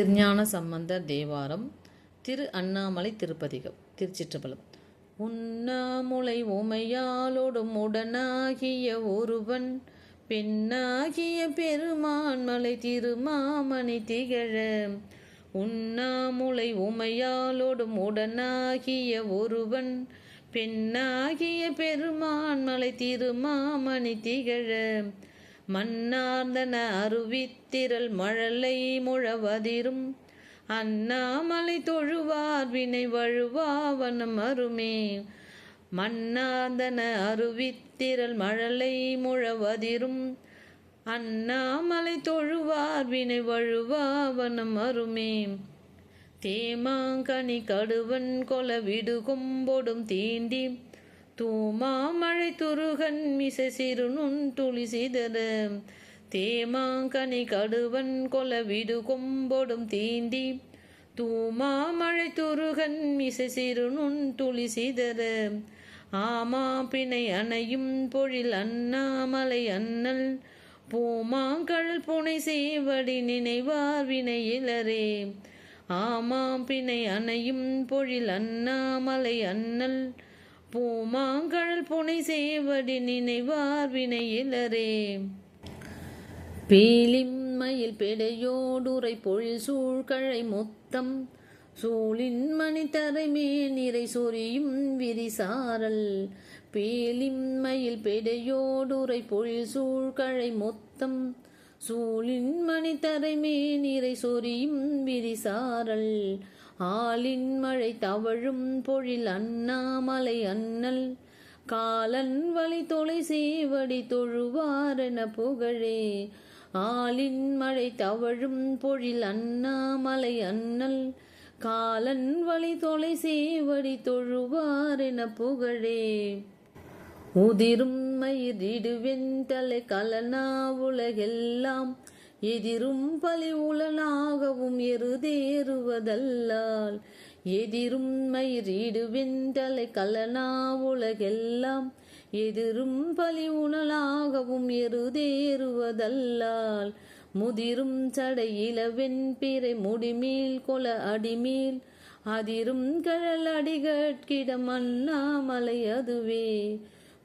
திருஞான சம்பந்தர் தேவாரம் திரு அண்ணாமலை திருப்பதிகம் திருச்சிற்றம்பலம். உண்ணாமுலை உமையாலோடும் உடனாகிய ஒருவன் பெண்ணாகிய பெருமான்மலை திருமாமணி திகழ. உண்ணாமுலை உமையாலோடும் உடனாகிய ஒருவன் பெண்ணாகிய பெருமான்மலை திருமாமணி திகழ. மன்னார்ந்தன அருவித்திரள் மழலை முழவதிரும். அண்ணாமலை தொழுவார் வினை வழுவாவனம் அருமே. மன்னார்ந்தன அருவித்திரள் மழலை முழவதிரும். அண்ணாமலை தொழுவார் வினை வழுவாவனம் அருமே. தேமாங்கனி கடுவன் கொல விடுகொம்பொடும் தீண்டி. தூமாமழை துருகன் மிசை சிறு நுண் துளி சிதற தேமாங்கனி கடுவன் கொல விடு கொம்பொடும் தீண்டி. தூமாமழை துருகன் மிசை சிறு நுண் துளி சிதற ஆமா பிணை அணையும் பொழில் அண்ணாமலை அண்ணல். பூமாங்கழல் புனை சேவடி நினைவார் வினையிலரே ஆமாம் பிணை அணையும் பொழில் அண்ணாமலை அண்ணல். பூமாங்கழல் புனை சேவடி நினைவார் வினையிலரே. பீலிம்மையில் பிடையோடுரை பொழில் சூழ்கழை மொத்தம் சூழின் மணித்தரை தரைமே நிறை சொரியும் விரிசாரல். பேலின்மயில் பெடையோடுரை பொழில் சூழ்கழை மொத்தம் சூழின் மணித்தரை தரைமே நிறை சொரியும் விரிசாரல். ஆலின் மழை தவழும் பொழில் அண்ணாமலை அண்ணல். காலன் வழி தொலை சேவடி தொழுவாரென புகழே. ஆலின் மழை தவழும் பொழில் அண்ணாமலை அண்ணல். காலன் வழி தொலை சேவடி தொழுவாரென புகழே. உதிரும் மயிரிடுவென் தலை கலனா உலகெல்லாம். எதிரும் பலி உலனாகவும் எருதேறுவதல்லால் எதிரும் மயிரீடு வெண்டலை கலனா உலகெல்லாம் எதிரும் பலி உணலாகவும் எருதேறுவதல்லால் முதிரும் சடையில வெண்பிறை முடிமேல் கொல அடிமேல் அதிரும் கழல் அடிகட்கிடம் அண்ணாமலை அதுவே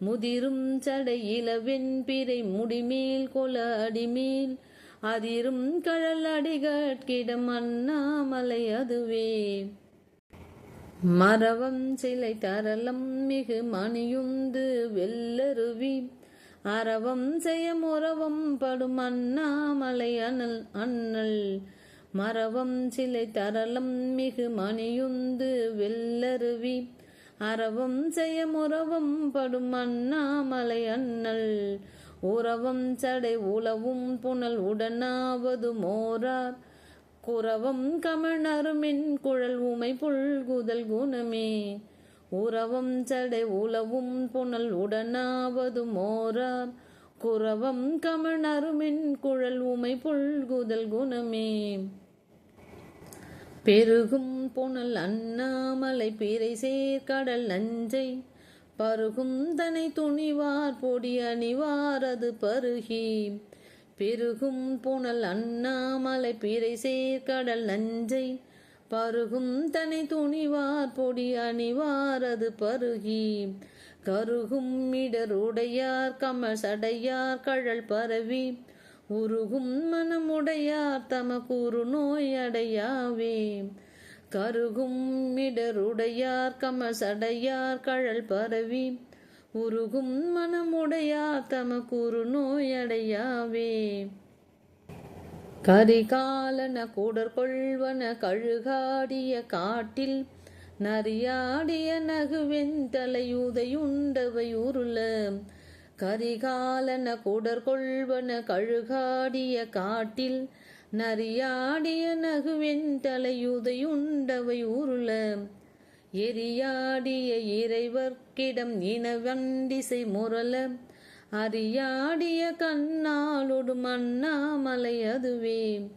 முதிரும் சடையில வெண்பிறை முடிமேல் கொல அடிமேல் அதிரும் கழல் அடிகட்கிடம் அண்ணாமலை அதுவே. மரவம் சிலை தரலம் மிகு மணியுந்து வெல்லருவி அறவம் செய்ய முறவம் படும் அண்ணாமலை அனல் அண்ணல். மரவம் சிலை தரலம் மிகு மணியுந்து வெல்லருவி அறவம் செய்ய முறவம் படும் அண்ணாமலை அண்ணல் உறவம் சடை உளவும் புனல் உடனாவது மோரார். குறவம் கமணருமின் குழல் உமை புல்குதல் குணமே. உறவம் சடை உளவும் புனல் உடனாவது மோரார். குறவம் கமணருமின் குழல் உமை புல்குதல் குணமே. பெருகும் புனல் அண்ணாமலை பிறை சேர்க்கடல் நஞ்சை. பருகும் தனை துணிவார் பொடி அணிவாரது பருகி. பெருகும் புனல் அண்ணாமலை பிறை சேர்க்கடல் நஞ்சை. பருகும் தனை துணிவார் பொடி அணிவாரது பருகி. கருகும் இடருடையார் கமல் சடையார் கழல் பரவி. உருகும் மனமுடையார் தமக்குரு நோய் அடையாவே. கருகும் மிடருடையார் கமசடையார் கழல் பரவி. உருகும் மனமுடையார் தமக்குரு நோயடையாவே. கரிகாலன கூடர் கொள்வன கழுகாடிய காட்டில் நரியாடிய நகுவெந்தலையுதையுண்டவை உருள கரிகாலன கூடர் கொள்வன கழுகாடிய காட்டில் நரியாடிய நகுவென் தலையுதையுண்டவை உருள எரியாடிய இறைவர்க்கிடம் இனவண்டிசை முரல அறியாடிய கண்ணாலொடு மன்னாமலை அதுவே.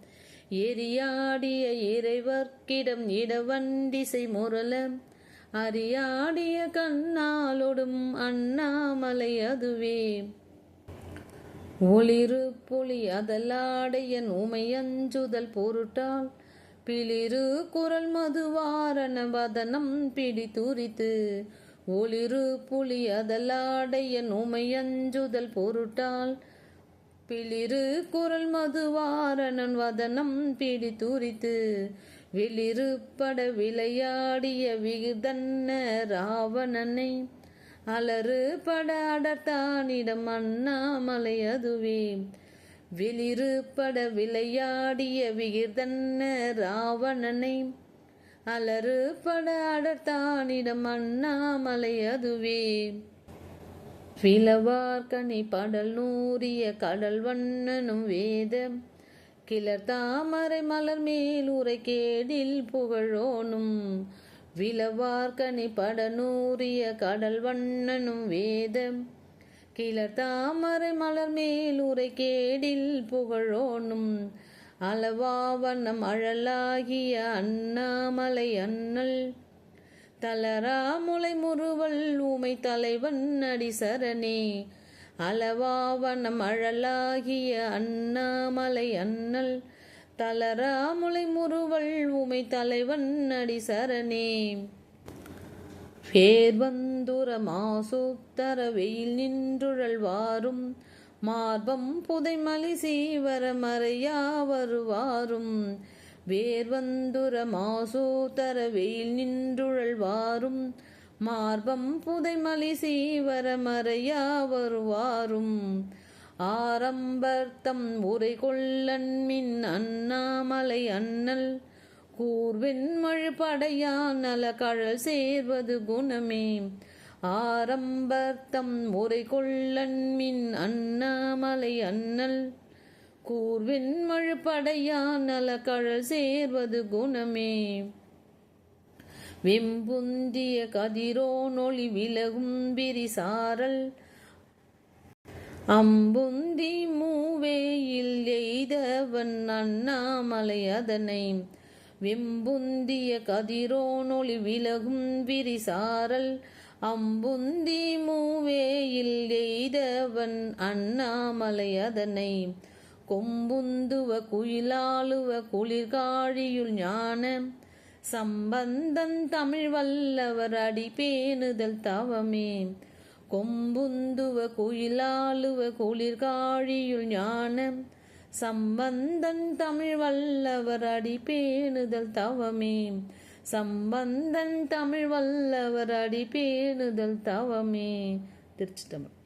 எரியாடிய இறைவர்க்கிடம் இடவண்டிசை முரல அறியாடிய கண்ணாலொடும் அண்ணாமலை அதுவே. ஒளிரு புலி அதலாடையன் உமையஞ்சுதல் பொருட்டால் பிளிரு குரல் மதுவாரண வதனம் பிடித்துரித்து ஒளிரு புலி அதலாடையன் உமை அஞ்சுதல் பொருட்டால் பிளிரு குரல் மதுவாரணன் வதனம் பிடித்துரித்து வெளிருப்பட விளையாடிய விகுதன்ன ராவணனை அலறு பட அடர்த்தானிடம் அண்ணாமலை அதுவே. பட விளையாடிய விகிர்தன்ன ராவணனை. அலறு பட அடர்த்தானிடம் அண்ணாமலை அதுவே. விலவார்கனி படல் நூறிய கடல் வண்ணனும் வேதம். கிளர் தாமரை மலர் மேல் உரை கேடில் புகழோனும். விலவார்கனி படநூறிய கடல் வண்ணனும் வேதம். கிளர் தாமரை மலர் மேலுரை கேடில் புகழோனும். அளவாவண்ணம் அழலாகிய அண்ணாமலை அண்ணல். தளரா முளை முறுவல் உமை தலைவன் அடி சரணே. அளவாவனம் அழலாகிய அண்ணாமலை அண்ணல். தளரா முளை முறுவல் தலைவன் அடி சரணே பேர்வந்துர மாசூத்தர வெயில் நின்றுழல் வாரும் மார்பம் புதைமலி சீவர மறையா வருவாரும். வேர்வந்துர மாசூத்தர வெயில் நின்றுழல் வாரும் மார்பம் புதைமலி சீவர மறையா வருவாரும். ஆரம்பர்த்தம் உரை கொள்ளன் மின் அண்ணாமலை அண்ணல் கூர்வெண்மழு படையான் நல கழல் சேர்வது குணமே. ஆரம்பர்த்தம் உரை கொள்ளன் மின் அண்ணாமலை அண்ணல் கூர்வெண்மழு படையான் நல கழல் சேர்வது குணமே. வெம்புந்திய கதிரோனொளி விலகும் பிரிசாரல் அம்புந்தி மூவேயில் எய்தவன் அண்ணாமலை அதனை. வெம்புந்திய கதிரோனொளி விலகும் விரிசாரல். அம்புந்தி மூவேயில் எய்தவன் அண்ணாமலை அதனை. கொம்புந்துவ குயிலாளுவ குளிர்காழியுள் ஞான. சம்பந்தன் தமிழ் வல்லவர் அடிபேணுதல் தவமே. கொம்புந்துவ குயிலாளுவ குளிர்காழியுள் ஞானம். சம்பந்தன் தமிழ் வல்லவர் அடி பேணுதல் தவமே. சம்பந்தன் தமிழ் வல்லவர் அடி பேணுதல் தவமே. திருச்சி தமிழ்